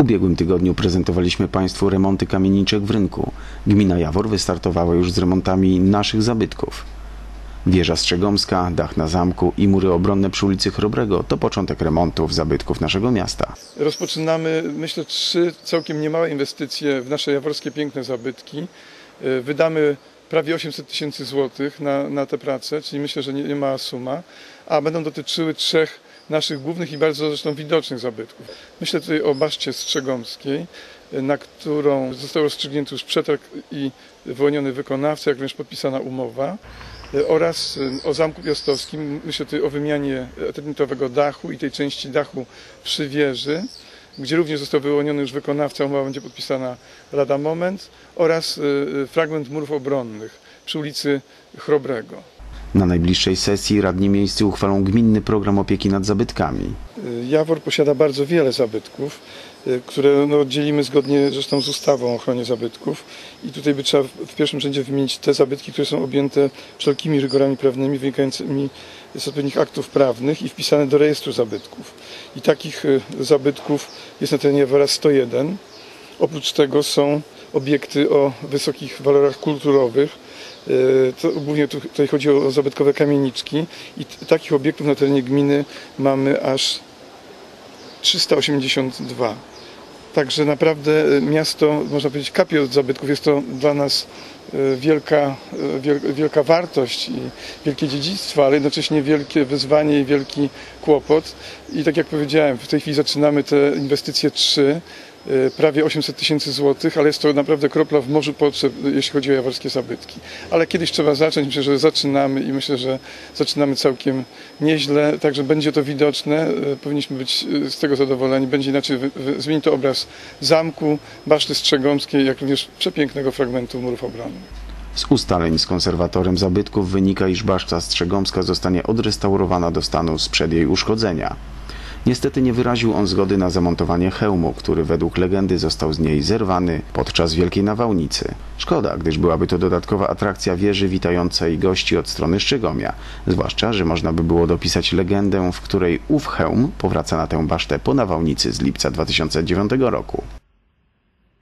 Ubiegłym tygodniu prezentowaliśmy Państwu remonty kamieniczek w rynku. Gmina Jawor wystartowała już z remontami naszych zabytków. Wieża Strzegomska, dach na zamku i mury obronne przy ulicy Chrobrego to początek remontów zabytków naszego miasta. Rozpoczynamy, myślę, trzy całkiem niemałe inwestycje w nasze jaworskie piękne zabytki. Y, Wydamy prawie 800 tysięcy złotych na, na te prace, czyli myślę, że nie, nie mała suma, a będą dotyczyły trzech naszych głównych i bardzo zresztą widocznych zabytków. Myślę tutaj o Baszcie Strzegomskiej, na którą został rozstrzygnięty już przetarg i wyłoniony wykonawca, jak również podpisana umowa y, oraz y, o Zamku Piastowskim. Myślę tutaj o wymianie eternitowego dachu i tej części dachu przy wieży, gdzie również został wyłoniony już wykonawca, umowa będzie podpisana lada moment oraz y, fragment murów obronnych przy ulicy Chrobrego. Na najbliższej sesji radni miejscy uchwalą gminny program opieki nad zabytkami. Jawor posiada bardzo wiele zabytków, y, które no, dzielimy zgodnie zresztą z ustawą o ochronie zabytków i tutaj by trzeba w pierwszym rzędzie wymienić te zabytki, które są objęte wszelkimi rygorami prawnymi wynikającymi z odpowiednich aktów prawnych i wpisane do rejestru zabytków. I takich y, zabytków jest na terenie Jawora 101. Oprócz tego są obiekty o wysokich walorach kulturowych, To głównie tu- tutaj chodzi o zabytkowe kamieniczki i takich obiektów na terenie gminy mamy aż 382. Także naprawdę y, miasto, można powiedzieć, kapie od zabytków. Jest to dla nas y, wielka, wiel- wielka wartość i wielkie dziedzictwo, ale jednocześnie wielkie wyzwanie i wielki kłopot. I tak jak powiedziałem, w tej chwili zaczynamy te inwestycje trzy, prawie 800 tysięcy złotych, ale jest to naprawdę kropla w morzu potrzeb, y, jeśli chodzi o jaworskie zabytki. Ale kiedyś trzeba zacząć, myślę, że zaczynamy i myślę, że zaczynamy całkiem nieźle, także będzie to widoczne, y, powinniśmy być y, z tego zadowoleni, będzie inaczej, zmieni to obraz zamku, baszty Strzegomskiej, jak również przepięknego fragmentu murów obronnych. Z ustaleń z konserwatorem zabytków wynika, iż baszta Strzegomska zostanie odrestaurowana do stanu sprzed jej uszkodzenia. Niestety nie wyraził on zgody na zamontowanie hełmu, który według legendy został z niej zerwany podczas wielkiej nawałnicy. Szkoda, gdyż byłaby to dodatkowa atrakcja wieży witającej gości od strony Szczegomia. Zwłaszcza, że można by było dopisać legendę, w której ów hełm powraca na tę basztę po nawałnicy z lipca 2009 roku.